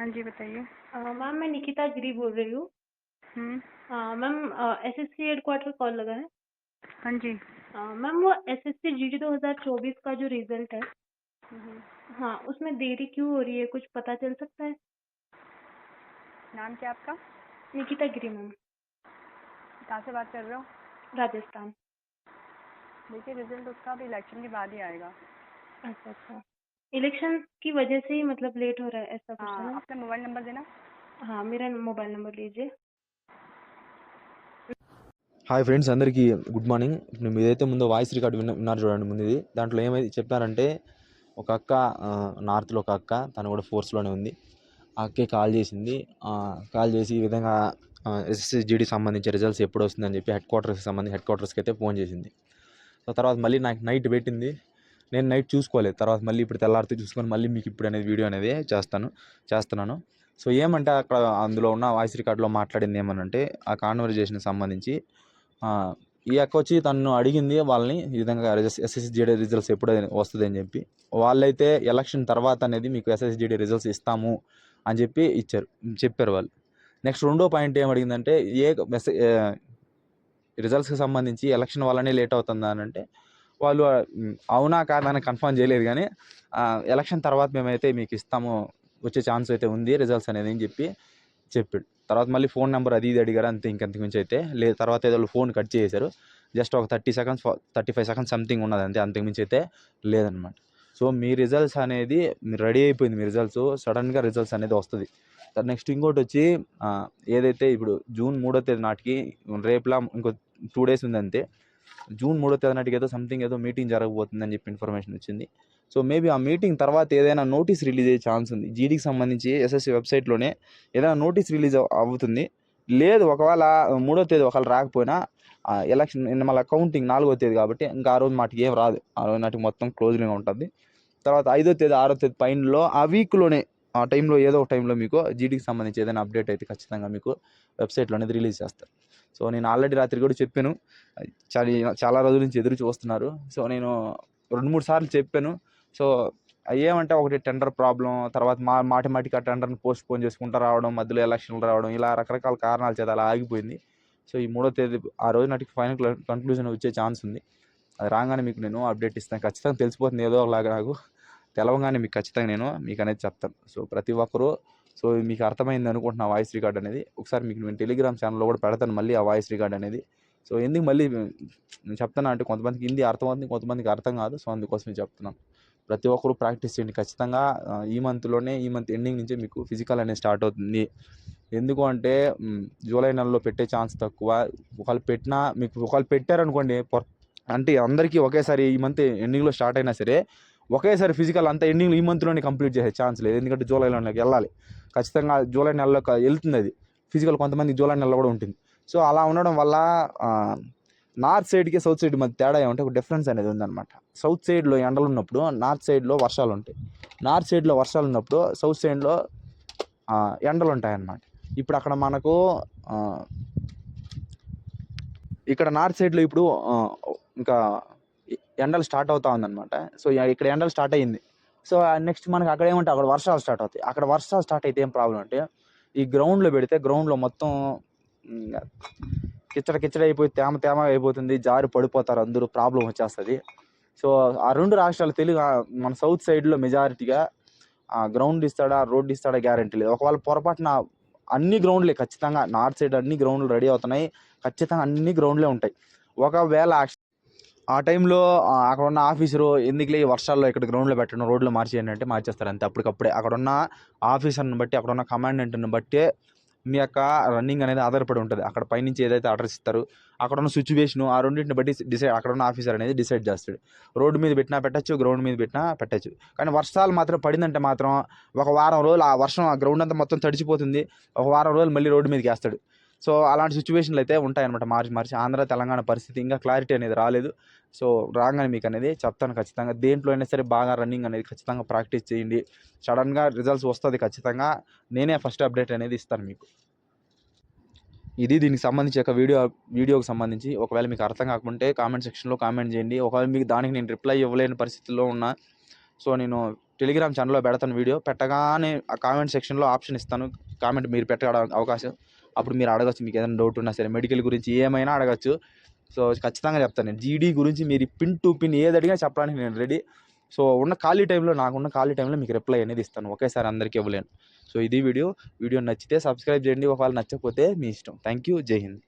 जी बताइए। मैम मैं निकिता गिरी बोल रही हूँ। हम्म। Ma'am S S C headquarter call लगा है। हाँ जी। मैम वो S S C G D दो हज़ार चौबीस का जो रिज़ल्ट है हम्म, हाँ उसमें देरी क्यों हो रही है कुछ पता चल सकता है? नाम क्या आपका? निकिता गिरी मैम। कहाँ से बात कर रहे हो? राजस्थान। देखिए रिज़ल्ट उसका अभी इलेक्शन के बाद ही आएगा। अच्छा अच्छा। इलेक्शन की वजह से ही मतलब लेट हो रहा है ऐसा कुछ है हाँ ना अपना मोबाइल नंबर देना हाँ मेरा मोबाइल नंबर लीजिए హాయ్ ఫ్రెండ్స్ అందరికీ గుడ్ మార్నింగ్ ఇప్పుడు మీరు ఏదైతే ముందు వాయిస్ రికార్డ్ విన్న విన్నారు చూడండి ముందు ఇది దాంట్లో ఏమైతే చెప్పారంటే ఒక అక్క ఆ, నార్త్లో ఒక అక్క తను కూడా ఫోర్స్లోనే ఉంది ఆ అక్కే కాల్ చేసింది ఆ, కాల్ చేసి ఈ విధంగా ఎస్ఎస్జిడి సంబంధించి రిజల్ట్స్ ఎప్పుడు వస్తుందని చెప్పి హెడ్ క్వార్టర్స్కి సంబంధించి హెడ్ క్వార్టర్స్కి అయితే ఫోన్ చేసింది సో తర్వాత మళ్ళీ నాకు నైట్ పెట్టింది నేను నైట్ చూసుకోలేదు తర్వాత మళ్ళీ ఇప్పుడు తెల్లారితే చూసుకొని మళ్ళీ మీకు ఇప్పుడు అనేది వీడియో అనేది చేస్తాను చేస్తున్నాను. సో ఏమంటే అక్కడ అందులో ఉన్న వాయిస్ రికార్డులో మాట్లాడింది ఏమనంటే ఆ కాన్వర్జేషన్కి సంబంధించి ఈ అక్క వచ్చి తను అడిగింది వాళ్ళని ఈ విధంగా ఎస్ఎస్జిడి రిజల్ట్స్ ఎప్పుడు వస్తుంది అని చెప్పి వాళ్ళైతే ఎలక్షన్ తర్వాత అనేది మీకు ఎస్ఎస్జిడి రిజల్ట్స్ ఇస్తాము అని చెప్పి ఇచ్చారు చెప్పారు వాళ్ళు. నెక్స్ట్ రెండో పాయింట్ ఏం అడిగిందంటే ఏ రిజల్ట్స్కి సంబంధించి ఎలక్షన్ వల్లనే లేట్ అవుతుందా అని అంటే వాళ్ళు అవునా కాదా అని కన్ఫర్మ్ చేయలేదు కానీ ఎలక్షన్ తర్వాత మేమైతే మీకు ఇస్తాము వచ్చే ఛాన్స్ అయితే ఉంది రిజల్ట్స్ అనేది అని చెప్పి చెప్పాడు. తర్వాత మళ్ళీ ఫోన్ నెంబర్ అది ఇది అడిగారు అంతే ఇంకంతకు మించి అయితే లేదు తర్వాత ఏదో ఫోన్ కట్ చేశారు. జస్ట్ ఒక thirty seconds thirty five seconds something ఉన్నది అంతే అంతకు మించి అయితే లేదనమాట సో మీ రిజల్ట్స్ అనేది మీరు రెడీ అయిపోయింది మీ రిజల్ట్స్ సడన్గా రిజల్ట్స్ అనేది వస్తుంది. నెక్స్ట్ ఇంకోటి వచ్చి ఏదైతే ఇప్పుడు జూన్ మూడో తేదీ నాటికి రేపులా ఇంకో టూ డేస్ ఉంది అంతే జూన్ మూడో తేదీ నాటికి ఏదో సంథింగ్ ఏదో మీటింగ్ జరగబోతుందని చెప్పి ఇన్ఫర్మేషన్ వచ్చింది. సో మేబీ ఆ మీటింగ్ తర్వాత ఏదైనా నోటీస్ రిలీజ్ అయ్యే ఛాన్స్ ఉంది. జీడీకి సంబంధించి ఎస్ఎస్సి వెబ్సైట్లోనే ఏదైనా నోటీస్ రిలీజ్ అవుతుంది. లేదు ఒకవేళ మూడో తేదీ ఒకవేళ రాకపోయినా ఎలక్షన్ మళ్ళీ కౌంటింగ్ నాలుగో తేదీ కాబట్టి ఇంకా ఆ రోజు మాటికి ఏం రాదు. ఆ రోజు నాటికి మొత్తం క్లోజ్గా ఉంటుంది. తర్వాత ఐదో తేదీ ఆరో తేదీ పైనలో ఆ వీక్లోనే ఆ టైంలో ఏదో ఒక టైంలో మీకు జీడీకి సంబంధించి ఏదైనా అప్డేట్ అయితే ఖచ్చితంగా మీకు వెబ్సైట్లో అనేది రిలీజ్ చేస్తారు. సో నేను ఆల్రెడీ రాత్రి కూడా చెప్పాను. చాలా చాలా రోజుల నుంచి ఎదురు చూస్తున్నారు. సో నేను రెండు మూడు సార్లు చెప్పాను. సో ఏమంటే ఒకటి టెండర్ ప్రాబ్లం తర్వాత మా మాటి మాటికి ఆ టెండర్ని పోస్ట్ పోన్ చేసుకుంటూ రావడం మధ్యలో ఎలక్షన్లు రావడం ఇలా రకరకాల కారణాల చేత అలా ఆగిపోయింది. సో ఈ మూడో తేదీ ఆ రోజు నాటికి ఫైనల్ కన్క్లూజన్ వచ్చే ఛాన్స్ ఉంది. అది రాగానే మీకు నేను అప్డేట్ ఇస్తాను. ఖచ్చితంగా తెలిసిపోతుంది ఏదో ఒకలాగా నాకు. తెలవగానే మీకు ఖచ్చితంగా నేను మీకు అనేది చెప్తాను. సో ప్రతి ఒక్కరూ సో మీకు అర్థమైంది అనుకుంటున్నా వాయిస్ రికార్డ్ అనేది. ఒకసారి మీకు నేను టెలిగ్రామ్ ఛానల్లో కూడా పెడతాను మళ్ళీ ఆ వాయిస్ రికార్డ్ అనేది. సో ఎందుకు మళ్ళీ నేను చెప్తాను అంటే కొంతమందికి హిందీ అర్థమవుతుంది కొంతమందికి అర్థం కాదు. సో అందుకోసం చెప్తున్నాను. ప్రతి ఒక్కరు ప్రాక్టీస్ చేయండి. ఖచ్చితంగా ఈ మంత్లోనే ఈ మంత్ ఎండింగ్ నుంచే మీకు ఫిజికల్ అనేది స్టార్ట్ అవుతుంది. ఎందుకు అంటే జూలై నెలలో పెట్టే ఛాన్స్ తక్కువ. ఒకవేళ పెట్టినా మీకు ఒకవేళ పెట్టారనుకోండి అంటే అందరికీ ఒకేసారి ఈ మంత్ ఎండింగ్లో స్టార్ట్ అయినా సరే ఒకేసారి ఫిజికల్ అంత ఎండింగ్లో ఈ మంత్లోనే కంప్లీట్ చేసే ఛాన్స్ లేదు. ఎందుకంటే జూలైలోకి వెళ్ళాలి. ఖచ్చితంగా జూలై నెలలో వెళ్తుంది అది. ఫిజికల్ కొంతమంది జూలై నెలలో కూడా ఉంటుంది. సో అలా ఉండడం వల్ల నార్త్ సైడ్కి సౌత్ సైడ్ మధ్య తేడా ఏమంటే ఒక డిఫరెన్స్ అనేది ఉందన్నమాట. సౌత్ సైడ్లో ఎండలు ఉన్నప్పుడు నార్త్ సైడ్లో వర్షాలు ఉంటాయి. నార్త్ సైడ్లో వర్షాలు ఉన్నప్పుడు సౌత్ సైడ్లో ఎండలు ఉంటాయన్నమాట. ఇప్పుడు అక్కడ మనకు ఇక్కడ నార్త్ సైడ్లో ఇప్పుడు ఇంకా ఎండలు స్టార్ట్ అవుతా ఉందన్నమాట. సో ఇక్కడ ఎండలు స్టార్ట్ అయ్యింది. సో నెక్స్ట్ మనకి అక్కడ ఏమంటే అక్కడ వర్షాలు స్టార్ట్ అవుతాయి. అక్కడ వర్షాలు స్టార్ట్ అయితే ఏం ప్రాబ్లం అంటే ఈ గ్రౌండ్లో పెడితే గ్రౌండ్లో మొత్తం కిచ్చడ కిచ్చడ అయిపోయి తేమ తేమ అయిపోతుంది జారి పడిపోతారు అందరూ ప్రాబ్లం వచ్చేస్తుంది. సో ఆ రెండు రాష్ట్రాలు తెలుగు మన సౌత్ సైడ్లో మెజారిటీగా గ్రౌండ్ ఇస్తాడా రోడ్ ఇస్తాడా గ్యారంటీ లేదు. ఒకవేళ పొరపాటున అన్ని గ్రౌండ్లే ఖచ్చితంగా నార్త్ సైడ్ అన్ని గ్రౌండ్లు రెడీ అవుతున్నాయి ఖచ్చితంగా అన్ని గ్రౌండ్లే ఉంటాయి. ఒకవేళ ఆ టైంలో అక్కడ ఉన్న ఆఫీసరు ఎందుకులే ఈ వర్షాల్లో ఇక్కడ గ్రౌండ్లో పెట్టడం రోడ్లో మార్చేయండి అంటే మార్చేస్తారు అంతే. అప్పటికప్పుడే అక్కడ ఉన్న ఆఫీసర్ని బట్టి అక్కడ ఉన్న కమాండెంట్ని బట్టే మీ యొక్క రన్నింగ్ అనేది ఆధారపడి ఉంటుంది. అక్కడ పైనుంచి ఏదైతే ఆర్డర్స్ ఇస్తారు అక్కడ ఉన్న సిచ్యువేషను ఆ రెండింటిని బట్టి డిసైడ్ అక్కడ ఉన్న ఆఫీసర్ అనేది డిసైడ్ చేస్తాడు. రోడ్డు మీద పెట్టినా పెట్టచ్చు గ్రౌండ్ మీద పెట్టినా పెట్టచ్చు. కానీ వర్షాలు మాత్రం పడిందంటే మాత్రం ఒక వారం రోజులు ఆ వర్షం ఆ గ్రౌండ్ అంతా మొత్తం తడిచిపోతుంది. ఒక వారం రోజులు మళ్ళీ రోడ్డు మీదకి వేస్తాడు. సో అలాంటి సిచ్యువేషన్లు అయితే ఉంటాయన్నమాట మార్చి మార్చి. ఆంధ్ర తెలంగాణ పరిస్థితి ఇంకా క్లారిటీ అనేది రాలేదు. సో రాగానే మీకు అనేది చెప్తాను ఖచ్చితంగా. దేంట్లో అయినా సరే బాగా రన్నింగ్ అనేది ఖచ్చితంగా ప్రాక్టీస్ చేయండి. సడన్గా రిజల్ట్స్ వస్తుంది ఖచ్చితంగా నేనే ఫస్ట్ అప్డేట్ అనేది ఇస్తాను మీకు. ఇది దీనికి సంబంధించి ఒక వీడియో వీడియోకి సంబంధించి. ఒకవేళ మీకు అర్థం కాకుంటే కామెంట్ సెక్షన్లో కామెంట్ చేయండి. ఒకవేళ మీకు దానికి నేను రిప్లై ఇవ్వలేని పరిస్థితుల్లో ఉన్నా సో నేను టెలిగ్రామ్ ఛానల్లో పెడతాను వీడియో. పెట్టగానే ఆ కామెంట్ సెక్షన్లో ఆప్షన్ ఇస్తాను. కామెంట్ మీరు పెట్టడం అవకాశం అప్పుడు మీరు అడగచ్చు మీకు ఏదైనా డౌట్ ఉన్నా సరే మెడికల్ గురించి ఏమైనా అడగచ్చు. సో ఖచ్చితంగా చెప్తాను నేను. జీడీ గురించి మీరు పిన్ టు పిన్ ఏది అడిగినా చెప్పడానికి నేను రెడీ సో ఉన్న ఖాళీ టైంలో నాకున్న ఖాళీ టైంలో మీకు రిప్లై అనేది ఇస్తాను. ఒకేసారి అందరికీ ఇవ్వలేను. సో ఇది వీడియో. వీడియో నచ్చితే సబ్స్క్రైబ్ చేయండి. ఒకవేళ నచ్చకపోతే మీ ఇష్టం. థ్యాంక్ యూ జై హింద్